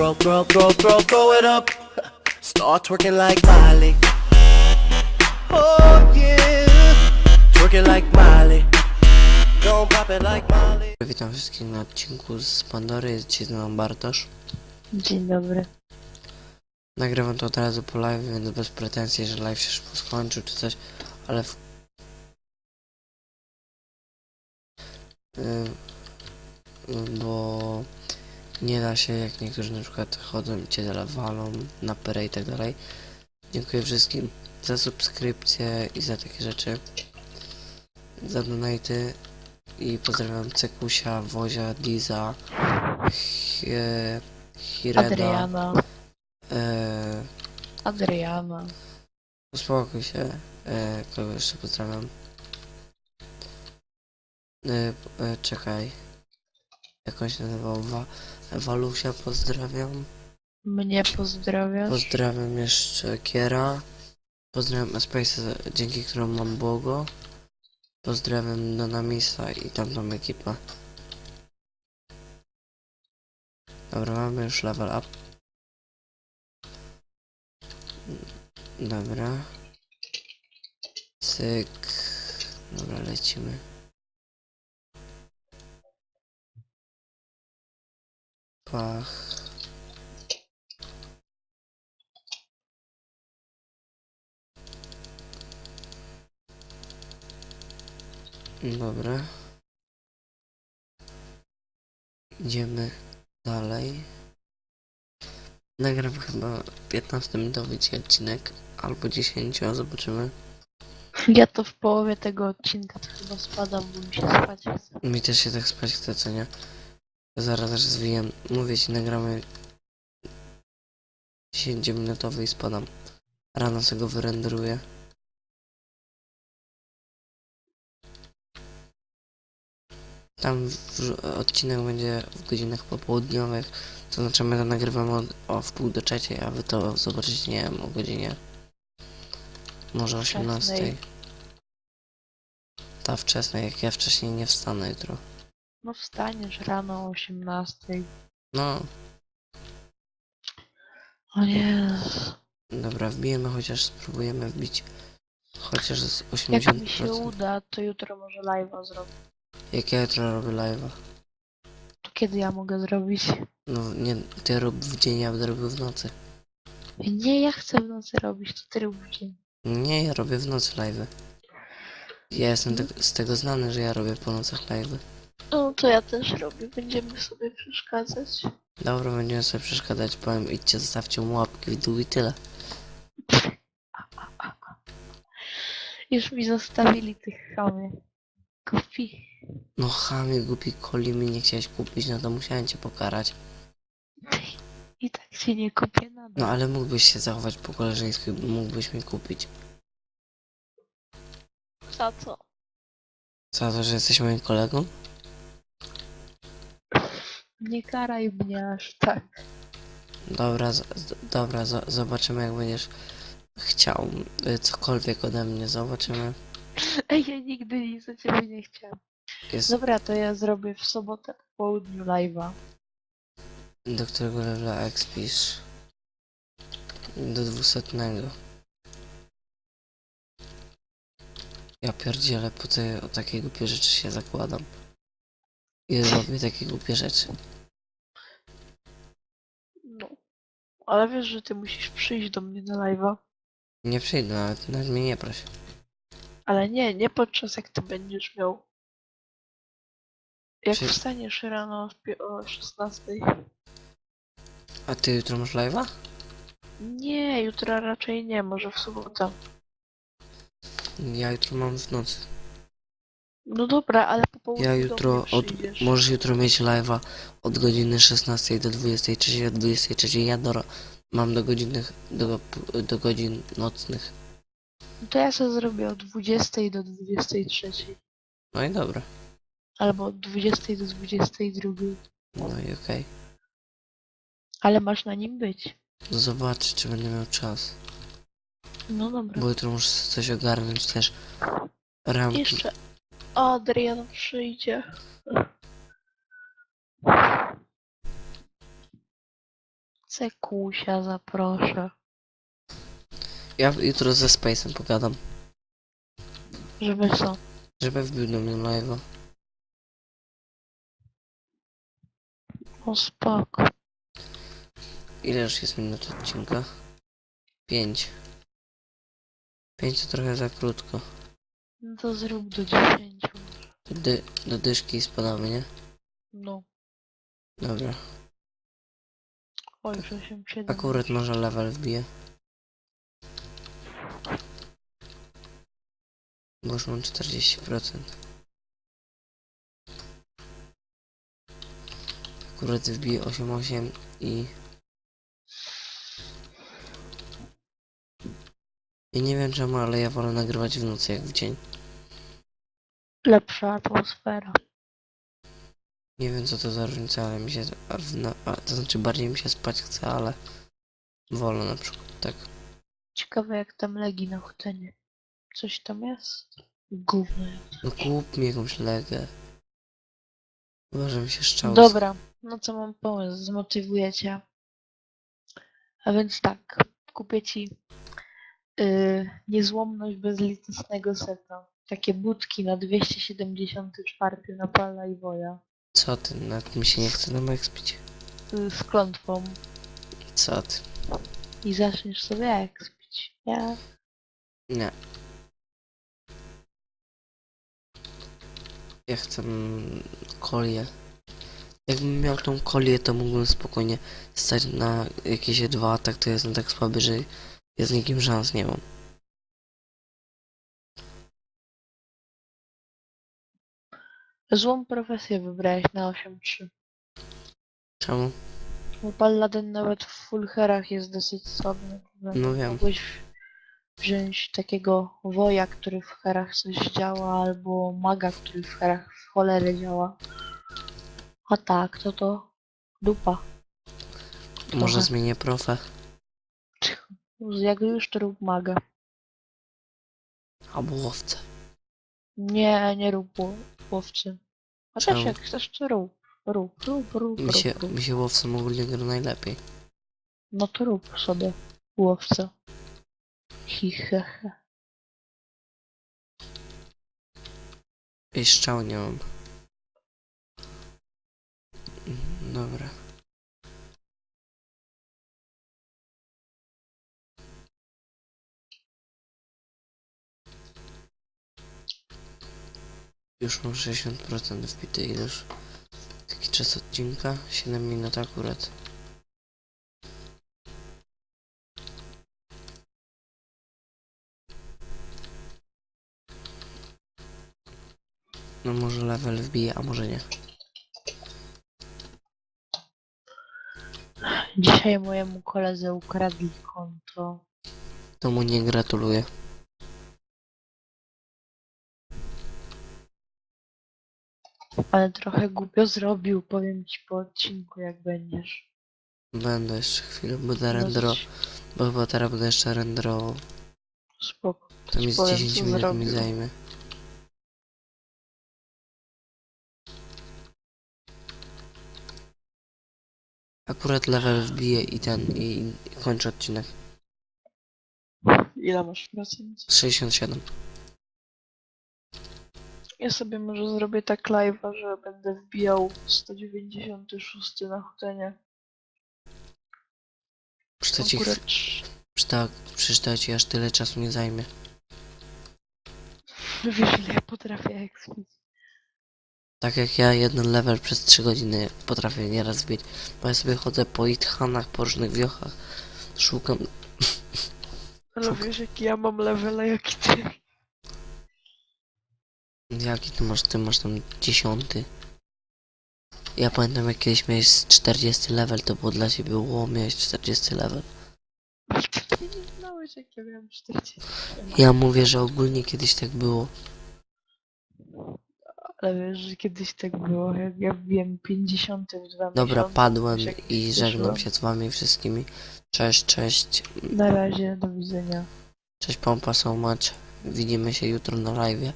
throw, throw, throw, throw, throw it up. Start twerking like Miley. Oh yeah, twerking like Miley. Don't pop it like Miley. Witam wszystkich na odcinku z Pandory, jest dzisiaj z Bartosz. Dzień dobry. Nagrywam to od razu po live, więc bez pretensji, że live się szybko skończył czy coś, ale w... Yy, bo nie da się, jak niektórzy na przykład chodzą i cię walą na perę i tak dalej. Dziękuję wszystkim za subskrypcje i za takie rzeczy. Za donaty i pozdrawiam Cekusia, Wozia, Diza, Hi-. Adriana. Eee, Adriana. uspokój się. Eee, kogo jeszcze pozdrawiam? Eee, e, czekaj. Jak on się nazywał? Wa Walusia pozdrawiam. Mnie pozdrawiasz. Pozdrawiam jeszcze Kiera. Pozdrawiam Space, dzięki któremu mam Bogo. Pozdrawiam Dynamisa i tamtą ekipę. Dobra, mamy już level up. Dobra. Cyk. Dobra, lecimy. Pach. Dobra. Idziemy dalej. Nagram chyba 15-minutowy dzisiaj odcinek, albo 10, a zobaczymy. Ja to w połowie tego odcinka chyba spadam, bo mi się spać chce. Mi też się tak spać chce, co nie? Zaraz też zwijam. Mówię ci, nagramy 10-minutowy i spadam. Rano sobie go wyrenderuję. Tam odcinek będzie w godzinach popołudniowych, to znaczy my to nagrywamy od, o w pół do trzeciej, a wy to zobaczycie, nie wiem, o godzinie może 18. Wczesnej. Ta wczesna, jak ja wcześniej nie wstanę jutro. No wstaniesz rano o 18. No, O nie. Dobra, wbijemy chociaż spróbujemy wbić chociaż z Jak mi się 80%. uda, to jutro może live'a zrobię. Jak ja jutro robię live'a. To kiedy ja mogę zrobić? No nie, ty rób w dzień, ja będę robił w nocy. Nie, ja chcę w nocy robić, to ty rób w dzień. Nie, ja robię w nocy live'y. Ja jestem te, z tego znany, że ja robię po nocach live'y. To ja też robię, będziemy sobie przeszkadzać. Dobra, będziemy sobie przeszkadzać, powiem idźcie, zostawcie mu łapki w dół i tyle. Już mi zostawili tych chamie. Kupi. No chamie, głupi koli mi nie chciałeś kupić, no to musiałem cię pokarać. I tak się nie kupię nadal. No ale mógłbyś się zachować po koleżeńsku mógłbyś mi kupić. Za co? Za to, że jesteś moim kolegą? Nie karaj mnie aż tak. Dobra, z, dobra, z, zobaczymy jak będziesz chciał y, cokolwiek ode mnie, zobaczymy. Ej, ja nigdy nic o ciebie nie chciałam. Jest Dobra, to ja zrobię w sobotę po południu live'a. do którego levela expisz? Do dwusetnego. Ja pierdzielę, po ja o takie głupie rzeczy się zakładam. I robię takie głupie rzeczy. No. Ale wiesz, że ty musisz przyjść do mnie na live'a. Nie przyjdę, nawet, nawet mnie nie proś. Ale nie, nie podczas jak ty będziesz miał. Jak Czy- wstaniesz rano o pi- o 16. A ty jutro masz live'a? Nie, jutro raczej nie, może w sobotę. Ja jutro mam w nocy. No dobra, ale po południu Ja do jutro, mnie od, przyjdziesz. możesz jutro mieć live'a od godziny 16 do 23, od 23 ja do, mam do godziny, do, do godzin nocnych. No to ja sobie zrobię od 20 do 23. No i dobra. Albo od 20 do 22. No i okej. Ale masz na nim być. Zobaczę, czy będę miał czas. No dobra. Bo jutro muszę coś ogarnąć też. Ramki. Jeszcze Adrian przyjdzie. Cekusia zaproszę. Ja jutro ze Space'em pogadam, Żeby co? żeby wbił do mnie live'a. O spoko. Ile już jest minut odcinka? Pięć. Pięć to trochę za krótko. No to zrób do 10. Do, dy do dyszki spadamy, nie? No. Dobra. Oj, 8, 7. Akurat może level wbije. Bo już mam 40%. Akurat wbije 8,8 i... Ja nie wiem czemu, ale ja wolę nagrywać w nocy jak w dzień. Lepsza atmosfera. Nie wiem co to za różnica, ale mi się... To znaczy bardziej mi się spać chce, ale... Wolę na przykład, tak. Ciekawe jak tam legi na hutenie. Coś tam jest? Gówno. No kup mi jakąś legę. Chyba, że mi się szczał. Dobra, no co mam pomysł? Zmotywuję cię. A więc tak, kupię ci yy, niezłomność bezlitosnego seta. Takie budki na 274 na Pala i Woja. Co ty, nawet mi się nie chce na expić. Yy, z klątwą. Co ty? I zaczniesz sobie ekspić. Ja Nie. Ja chcę mm, kolię. Jakbym miał tą kolię, to mógłbym spokojnie stać na jakieś dwa, a tak to jestem tak słaby, że ja z nikim szans nie mam. Złą profesję wybrałeś na 8-3. Czemu? Bo Paladin nawet w full herach jest dosyć słaby. No wiem. Mogłeś wziąć takiego woja, który w herach coś działa, albo maga, który w herach w cholerę działa. A tak, to to dupa. Może Trochę. zmienię profę. Jak już to rób maga. Albo łowcę. Nie, nie rób łowcy. A Czemu? też jak chcesz, to rób. Rób, rób, rób, Mi rób, się, rób. mi się łowcą ogólnie gra najlepiej. No to rób sobie łowcę. Hi, he, he. I szczał nie mam. Dobra. Już mam 60% wbity i już taki czas odcinka 7 minut akurat. No może level wbije, a może nie. Dzisiaj mojemu koledze ukradli konto. To mu nie gratuluję. Ale trochę głupio zrobił, powiem ci po odcinku jak będziesz. Będę jeszcze chwilę, będę No, rendero, bo chyba teraz będę jeszcze renderował. Spoko. To mi z powiem, 10 co minut mi zrobił. zajmie. Akurat level wbije i ten, i, i kończę odcinek. Ile masz procent? 67. Ja sobie może zrobię tak live'a, że będę wbijał 196 na hutenie. Przeczytać, ich- Akurat przeczyta, przeczytać aż tyle czasu nie zajmie. wiesz ile ja potrafię ekspić. Tak jak ja jeden level przez 3 godziny potrafię nieraz zbić. Bo ja sobie chodzę po itchanach, po różnych wiochach. Szukam Ale Szuk- wiesz jaki ja mam level, a jaki ty. Jaki ty masz? Ty masz tam dziesiąty. Ja pamiętam jak kiedyś miałeś 40 level, to było dla ciebie ło, miałeś 40 level. Jak ja miałem 40. Ja mówię, że ogólnie kiedyś tak było. Ale wiesz, że kiedyś tak było, jak ja wbiłem 50 w dwa Dobra, miesiące. padłem jak i wyszło. żegnam się z wami wszystkimi. Cześć, cześć. Na razie, do widzenia. Cześć pompa so much. Widzimy się jutro na live.